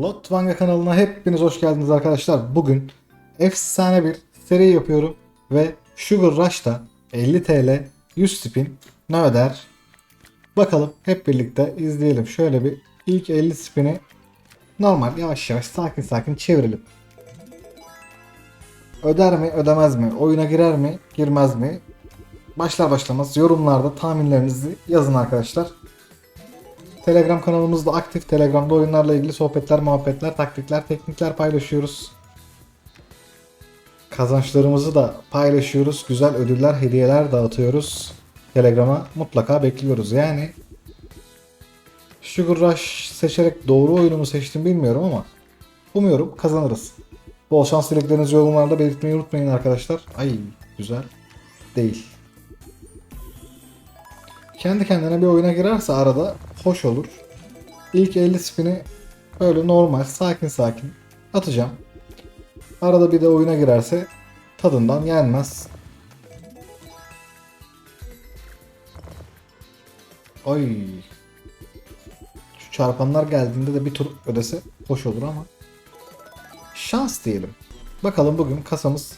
Lotvanga kanalına hepiniz hoş geldiniz arkadaşlar. Bugün efsane bir seri yapıyorum ve Sugar Rush'ta 50 TL 100 spin ne öder? Bakalım hep birlikte izleyelim. Şöyle bir ilk 50 spini normal yavaş yavaş sakin sakin çevirelim. Öder mi ödemez mi? Oyuna girer mi girmez mi? Başlar başlamaz yorumlarda tahminlerinizi yazın arkadaşlar. Telegram kanalımız da aktif. Telegram'da oyunlarla ilgili sohbetler, muhabbetler, taktikler, teknikler paylaşıyoruz. Kazançlarımızı da paylaşıyoruz. Güzel ödüller, hediyeler dağıtıyoruz. Telegram'a mutlaka bekliyoruz. Yani Sugar Rush seçerek doğru oyunu mu seçtim bilmiyorum ama umuyorum kazanırız. Bol şans dileklerinizi yorumlarda belirtmeyi unutmayın arkadaşlar. Ay güzel. Değil. Kendi kendine bir oyuna girerse arada hoş olur. İlk 50 spini böyle normal sakin sakin atacağım. Arada bir de oyuna girerse tadından yenmez. Ay. Şu çarpanlar geldiğinde de bir tur ödese hoş olur ama. Şans diyelim. Bakalım bugün kasamız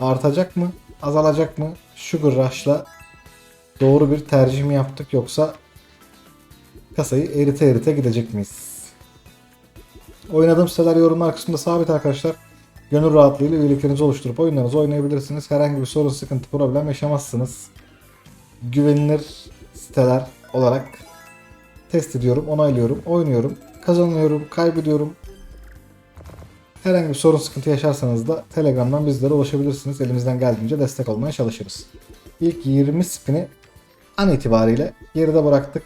artacak mı, azalacak mı? Sugar Rush'la doğru bir tercih mi yaptık yoksa kasayı erite erite gidecek miyiz? Oynadığım siteler yorumlar kısmında sabit arkadaşlar. Gönül rahatlığıyla üyeliklerinizi oluşturup oyunlarınızı oynayabilirsiniz. Herhangi bir sorun, sıkıntı, problem yaşamazsınız. Güvenilir siteler olarak test ediyorum, onaylıyorum, oynuyorum, kazanıyorum, kaybediyorum. Herhangi bir sorun, sıkıntı yaşarsanız da Telegram'dan bizlere ulaşabilirsiniz. Elimizden geldiğince destek olmaya çalışırız. İlk 20 spini an itibariyle geride bıraktık.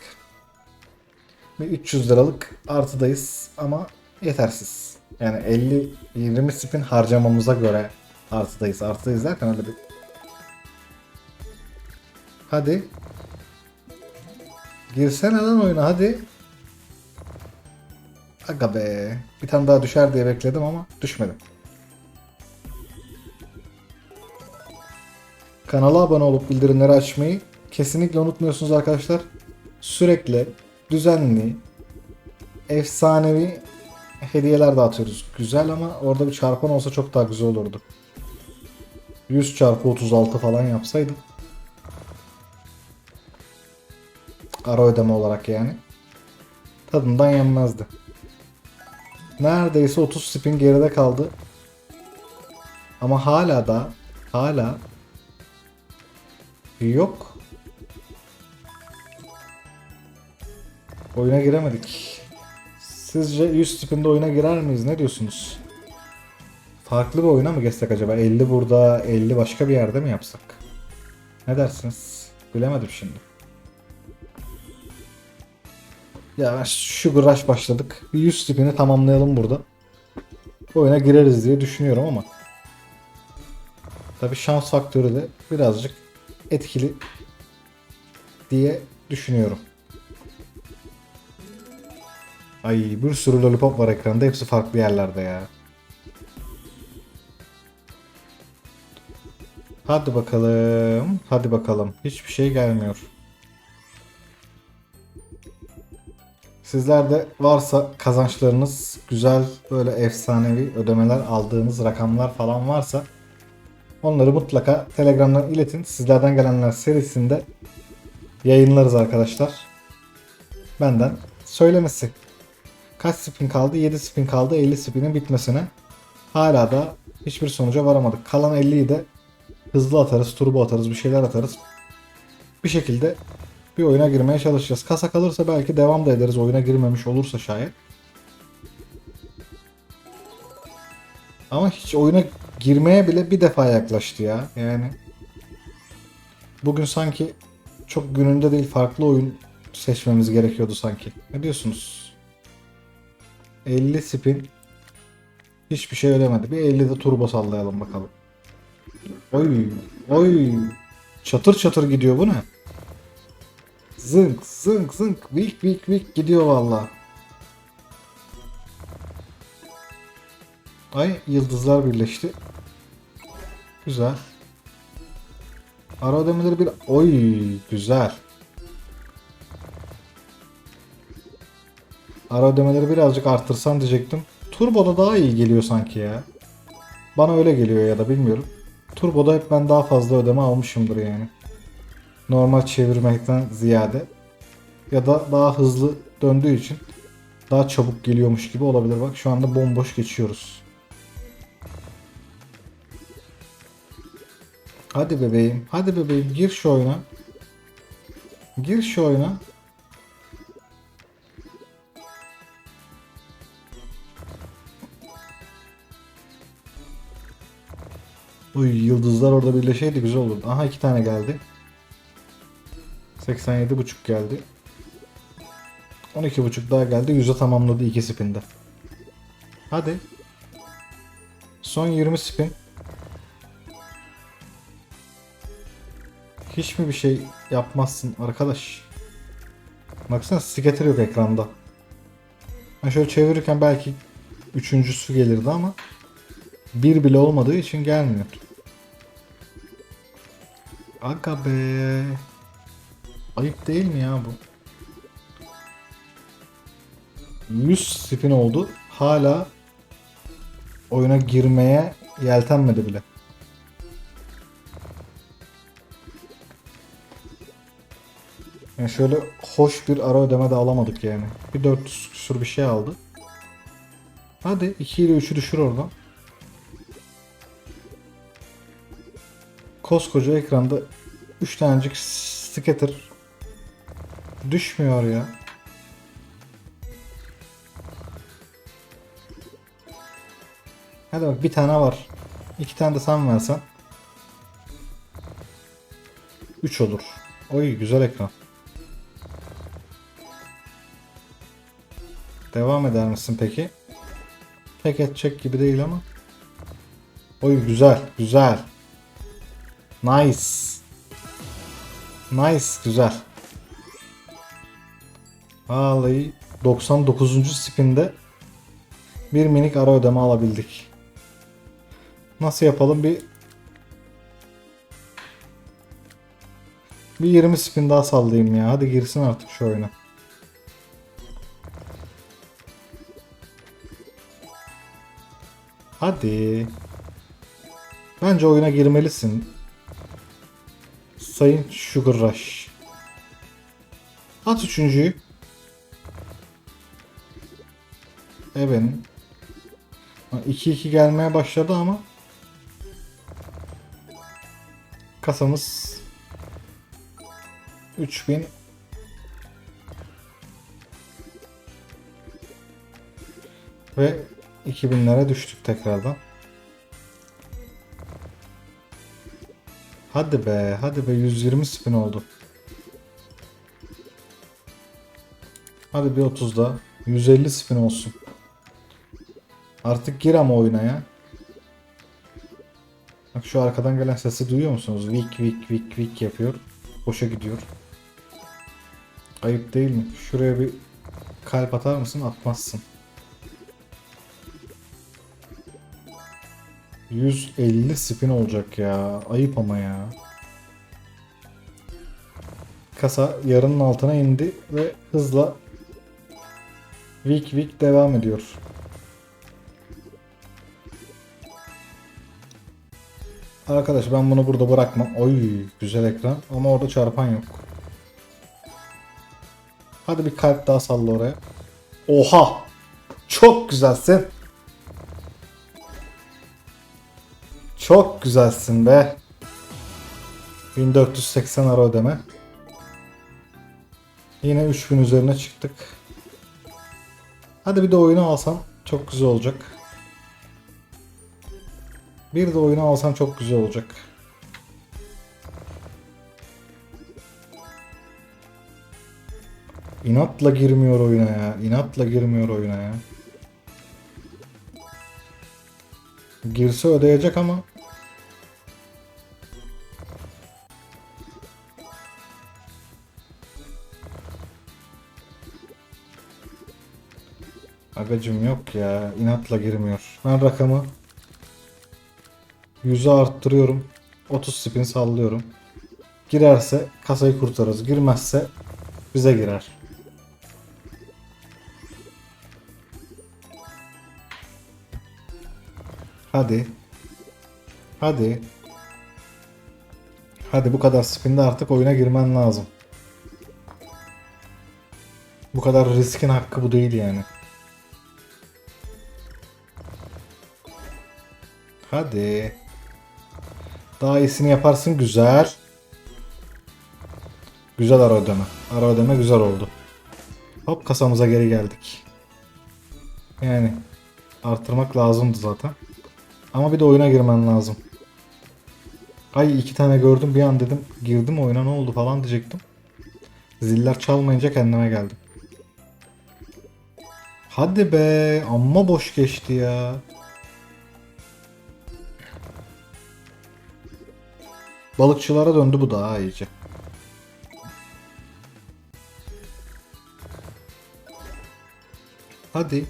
Bir 300 liralık artıdayız ama yetersiz. Yani 50 20 spin harcamamıza göre artıdayız. Artıdayız derken öyle bir Hadi. Girsene lan oyuna hadi. Aga be. Bir tane daha düşer diye bekledim ama düşmedi. Kanala abone olup bildirimleri açmayı kesinlikle unutmuyorsunuz arkadaşlar. Sürekli düzenli efsanevi hediyeler dağıtıyoruz. Güzel ama orada bir çarpan olsa çok daha güzel olurdu. 100 çarpı 36 falan yapsaydım. Ara ödeme olarak yani. Tadından yenmezdi. Neredeyse 30 spin geride kaldı. Ama hala da hala yok. Oyuna giremedik. Sizce 100 spinde oyuna girer miyiz? Ne diyorsunuz? Farklı bir oyuna mı geçsek acaba? 50 burada, 50 başka bir yerde mi yapsak? Ne dersiniz? Bilemedim şimdi. Ya Sugar Rush başladık. Bir 100 spini tamamlayalım burada. Oyuna gireriz diye düşünüyorum ama. Tabi şans faktörü de birazcık etkili diye düşünüyorum. Ay bir sürü lollipop var ekranda. Hepsi farklı yerlerde ya. Hadi bakalım. Hadi bakalım. Hiçbir şey gelmiyor. Sizlerde varsa kazançlarınız güzel böyle efsanevi ödemeler aldığınız rakamlar falan varsa onları mutlaka Telegram'dan iletin. Sizlerden gelenler serisinde yayınlarız arkadaşlar. Benden söylemesi. Kaç spin kaldı? 7 spin kaldı 50 spinin bitmesine. Hala da hiçbir sonuca varamadık. Kalan 50'yi de hızlı atarız, turbo atarız, bir şeyler atarız. Bir şekilde bir oyuna girmeye çalışacağız. Kasa kalırsa belki devam da ederiz. Oyuna girmemiş olursa şayet. Ama hiç oyuna girmeye bile bir defa yaklaştı ya. Yani bugün sanki çok gününde değil farklı oyun seçmemiz gerekiyordu sanki. Ne diyorsunuz? 50 spin hiçbir şey ödemedi. Bir 50 de turbo sallayalım bakalım. Oy oy çatır çatır gidiyor bu ne? Zınk zınk zınk vik vik vik gidiyor valla. Ay yıldızlar birleşti. Güzel. Ara ödemeleri bir... Oy güzel. Ara ödemeleri birazcık arttırsan diyecektim. Turbo'da daha iyi geliyor sanki ya. Bana öyle geliyor ya da bilmiyorum. Turbo'da hep ben daha fazla ödeme almışımdır yani. Normal çevirmekten ziyade. Ya da daha hızlı döndüğü için daha çabuk geliyormuş gibi olabilir. Bak şu anda bomboş geçiyoruz. Hadi bebeğim. Hadi bebeğim gir şu oyuna. Gir şu oyuna. Uy yıldızlar orada birleşeydi güzel olurdu. Aha iki tane geldi. 87.5 geldi. 12.5 daha geldi. 100'e tamamladı iki spinde. Hadi. Son 20 spin. Hiç mi bir şey yapmazsın arkadaş? Baksana scatter yok ekranda. Ben şöyle çevirirken belki üçüncüsü gelirdi ama bir bile olmadığı için gelmiyor. Aga be. Ayıp değil mi ya bu? 100 spin oldu. Hala oyuna girmeye yeltenmedi bile. Yani şöyle hoş bir ara ödeme de alamadık yani. Bir 400 küsur bir şey aldı. Hadi 2 ile 3'ü düşür oradan. Koskoca ekranda 3 tanecik scatter düşmüyor ya. Hadi bak bir tane var. İki tane de sen versen. 3 olur. Oy güzel ekran. Devam eder misin peki? Pek edecek gibi değil ama. Oy güzel, güzel. Nice. Nice, güzel. Vallahi 99. spinde bir minik ara ödeme alabildik. Nasıl yapalım bir bir 20 spin daha sallayayım ya. Hadi girsin artık şu oyuna. Hadi. Bence oyuna girmelisin. Sayın Sugar Rush. At üçüncüyü. Ebenin. 2-2 gelmeye başladı ama kasamız 3000 ve 2000'lere düştük tekrardan. Hadi be, hadi be 120 spin oldu. Hadi bir 30 da 150 spin olsun. Artık gir ama oyuna ya. Bak şu arkadan gelen sesi duyuyor musunuz? Vik vik vik vik yapıyor. Boşa gidiyor. Ayıp değil mi? Şuraya bir kalp atar mısın? Atmazsın. 150 spin olacak ya. Ayıp ama ya. Kasa yarının altına indi ve hızla Vik Vik devam ediyor. Arkadaş ben bunu burada bırakmam. Oy güzel ekran ama orada çarpan yok. Hadi bir kalp daha salla oraya. Oha! Çok güzelsin. Çok güzelsin be. 1480 ara ödeme. Yine 3000 üzerine çıktık. Hadi bir de oyunu alsam çok güzel olacak. Bir de oyunu alsam çok güzel olacak. İnatla girmiyor oyuna ya. İnatla girmiyor oyuna ya. Girse ödeyecek ama Agacım yok ya. İnatla girmiyor. Ben rakamı 100'e arttırıyorum. 30 spin sallıyorum. Girerse kasayı kurtarırız. Girmezse bize girer. Hadi. Hadi. Hadi bu kadar spinde artık oyuna girmen lazım. Bu kadar riskin hakkı bu değil yani. Hadi. Daha iyisini yaparsın güzel. Güzel ara ödeme. Ara ödeme güzel oldu. Hop kasamıza geri geldik. Yani arttırmak lazımdı zaten. Ama bir de oyuna girmen lazım. Ay iki tane gördüm bir an dedim girdim oyuna ne oldu falan diyecektim. Ziller çalmayınca kendime geldim. Hadi be amma boş geçti ya. Balıkçılara döndü bu daha iyice. Hadi.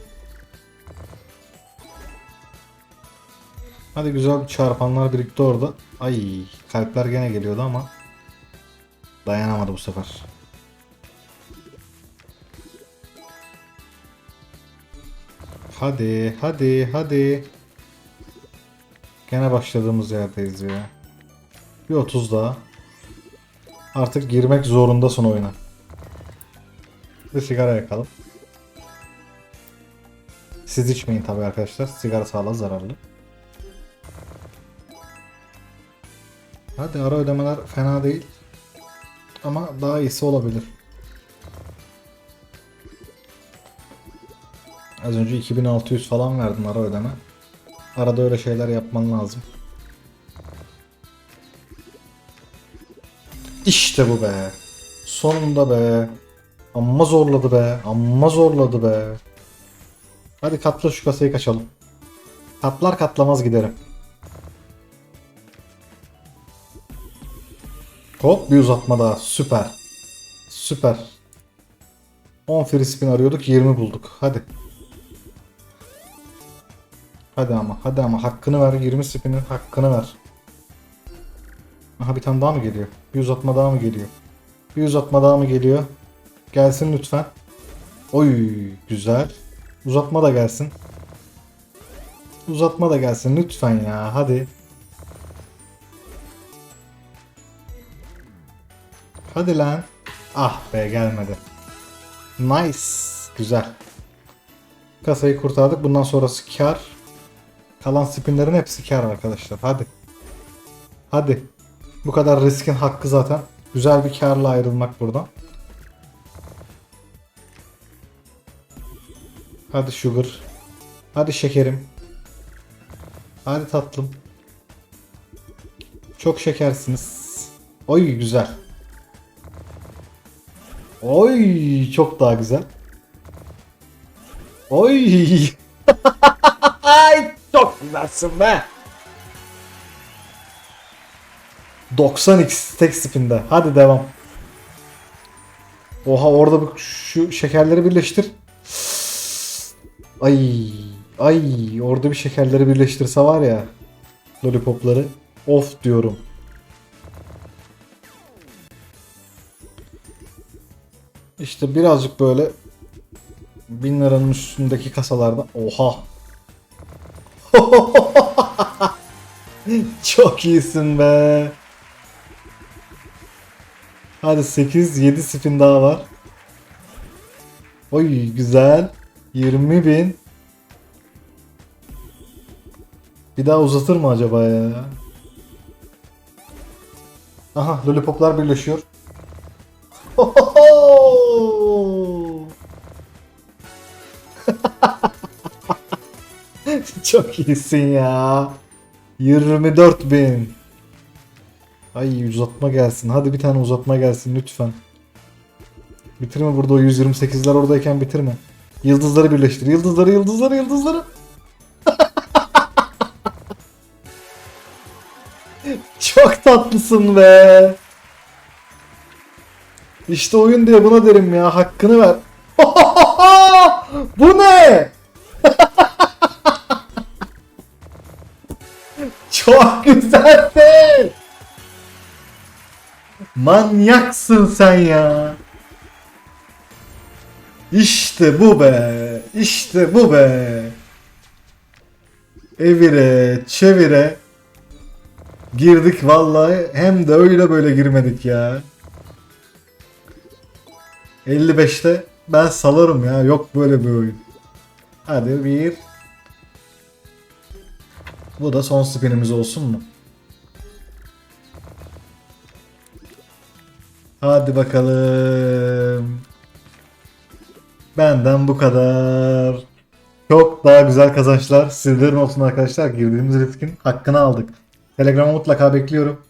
Hadi güzel bir çarpanlar birikti orada. Ay kalpler gene geliyordu ama dayanamadı bu sefer. Hadi, hadi, hadi. Gene başladığımız yerdeyiz ya. Bir 30 daha. Artık girmek zorundasın oyuna. Bir sigara yakalım. Siz içmeyin tabii arkadaşlar. Sigara sağlığa zararlı. Hadi ara ödemeler fena değil. Ama daha iyisi olabilir. Az önce 2600 falan verdin ara ödeme. Arada öyle şeyler yapman lazım. İşte bu be. Sonunda be. Amma zorladı be. Amma zorladı be. Hadi katla şu kasayı kaçalım. Katlar katlamaz giderim. Hop bir uzatma daha. Süper. Süper. 10 free spin arıyorduk 20 bulduk. Hadi. Hadi ama hadi ama hakkını ver 20 spinin hakkını ver. Aha bir tane daha mı geliyor? Bir uzatma daha mı geliyor? Bir uzatma daha mı geliyor? Gelsin lütfen. Oy güzel. Uzatma da gelsin. Uzatma da gelsin lütfen ya hadi. Hadi lan. Ah be gelmedi. Nice. Güzel. Kasayı kurtardık. Bundan sonrası kar. Kalan spinlerin hepsi kar arkadaşlar. Hadi. Hadi. Bu kadar riskin hakkı zaten. Güzel bir karla ayrılmak buradan. Hadi sugar. Hadi şekerim. Hadi tatlım. Çok şekersiniz. Oy güzel. Oy çok daha güzel. Oy. Çok güzelsin be. 90x tek spinde. Hadi devam. Oha orada bu şu şekerleri birleştir. Ay ay orada bir şekerleri birleştirse var ya lollipopları of diyorum. İşte birazcık böyle bin liranın üstündeki kasalarda oha çok iyisin be. Hadi 8 7 spin daha var. Oy güzel. 20 bin. Bir daha uzatır mı acaba ya? Aha lollipoplar birleşiyor. Çok iyisin ya. 24 bin. Ay uzatma gelsin. Hadi bir tane uzatma gelsin lütfen. Bitirme burada o 128'ler oradayken bitirme. Yıldızları birleştir. Yıldızları, yıldızları, yıldızları. Çok tatlısın be. İşte oyun diye buna derim ya. Hakkını ver. Bu ne? Çok güzelsin. Manyaksın sen ya. İşte bu be. İşte bu be. evire çevire girdik vallahi hem de öyle böyle girmedik ya. 55'te ben salarım ya yok böyle bir oyun. Hadi bir. Bu da son spinimiz olsun mu? Hadi bakalım. Benden bu kadar. Çok daha güzel kazançlar sizlerin olsun arkadaşlar. Girdiğimiz riskin hakkını aldık. Telegram'a mutlaka bekliyorum.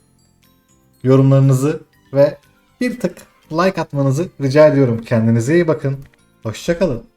Yorumlarınızı ve bir tık like atmanızı rica ediyorum. Kendinize iyi bakın. Hoşçakalın.